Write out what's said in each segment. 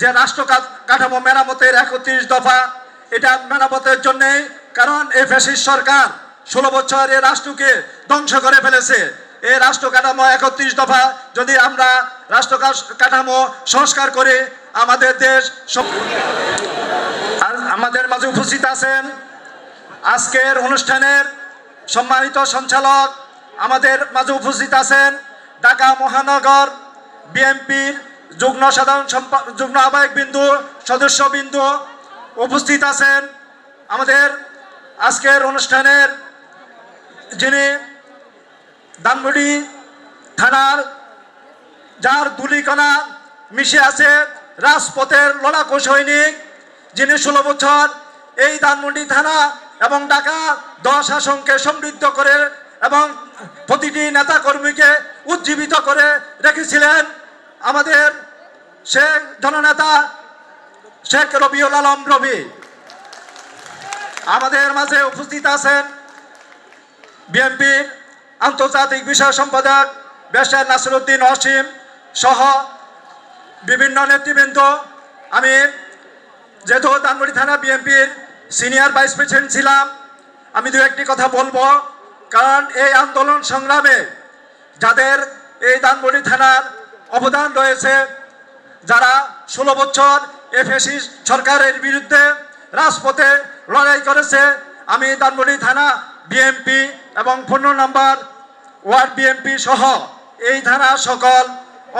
যে রাষ্ট্র কাঠামো মেরামতের একত্রিশ দফা, এটা মেরামতের জন্যে কারণ এই ফ্যাসিস্ট সরকার ষোলো বছর এই রাষ্ট্রকে ধ্বংস করে ফেলেছে। এই রাষ্ট্র কাঠামো একত্রিশ দফা, যদি আমরা রাষ্ট্র কাঠামো সংস্কার করে আমাদের দেশ আর আমাদের মাঝে উপস্থিত আছেন আজকের অনুষ্ঠানের সম্মানিত সঞ্চালক। আমাদের মাঝে উপস্থিত আছেন ঢাকা মহানগর বিএনপির যুগ্ম সাধারণ যুগ্ম আহ্বায়ক বিন্দু, সদস্য বিন্দু উপস্থিত আছেন। আমাদের আজকের অনুষ্ঠানের যিনি ধানমন্ডি থানার যার দুলিকণা মিশে আছে রাজপথের লড়াকু সৈনিক, যিনি ষোলো বছর এই ধানমন্ডি থানা এবং ঢাকা দশ আসনকে সমৃদ্ধ করে এবং প্রতিটি নেতা কর্মীকে উজ্জীবিত করে রেখেছিলেন। আমাদের শেখ জননেতা শেখ রবিউল আলম রবি। আমাদের মাঝে উপস্থিত আছেন বিএনপির আন্তর্জাতিক বিষয় সম্পাদক বেশার নাসিরুদ্দিন অসীম সহ বিভিন্ন নেতৃবৃন্দ। আমি যেহেতু ধানমন্ডি থানা বিএনপির সিনিয়র ভাইস প্রেসিডেন্ট ছিলাম, আমি দু একটি কথা বলব। কারণ এই আন্দোলন সংগ্রামে যাদের এই ধানমন্ডি থানার অবদান রয়েছে যারা ষোলো বছর এফএসি সরকারের বিরুদ্ধে রাজপথে লড়াই করেছে। আমি ধানমন্ডি থানা বিএমপি এবং পনেরো নম্বর ওয়ার্ড বিএমপি সহ এই থানা সকল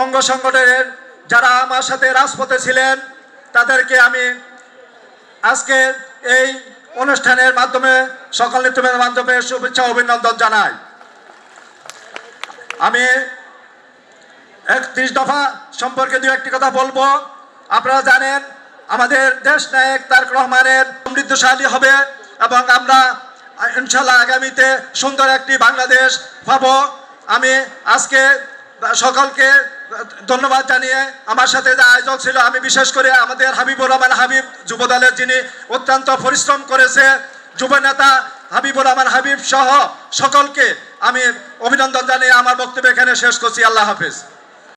অঙ্গ সংগঠনের যারা আমার সাথে রাজপথে ছিলেন, তাদেরকে আমি আজকে এই অনুষ্ঠানের মাধ্যমে, সকল নেতৃত্বের মাধ্যমে শুভেচ্ছা, অভিনন্দন জানাই। আমি একত্রিশ দফা সম্পর্কে দু একটি কথা বলব। আপনারা জানেন, আমাদের দেশ নায়ক তারক রহমানের সমৃদ্ধশালী হবে এবং আমরা ইনশাল্লাহ আগামীতে সুন্দর একটি বাংলাদেশ পাব। আমি আজকে সকলকে ধন্যবাদ জানিয়ে আমার সাথে যে আয়োজক ছিল, আমি বিশেষ করে আমাদের হাবিবুর রহমান হাবিব যুবদলের যিনি অত্যন্ত পরিশ্রম করেছে, যুব নেতা হাবিবুর রহমান হাবিব সহ সকলকে আমি অভিনন্দন জানিয়ে আমার বক্তব্য এখানে শেষ করছি। আল্লাহ হাফিজ।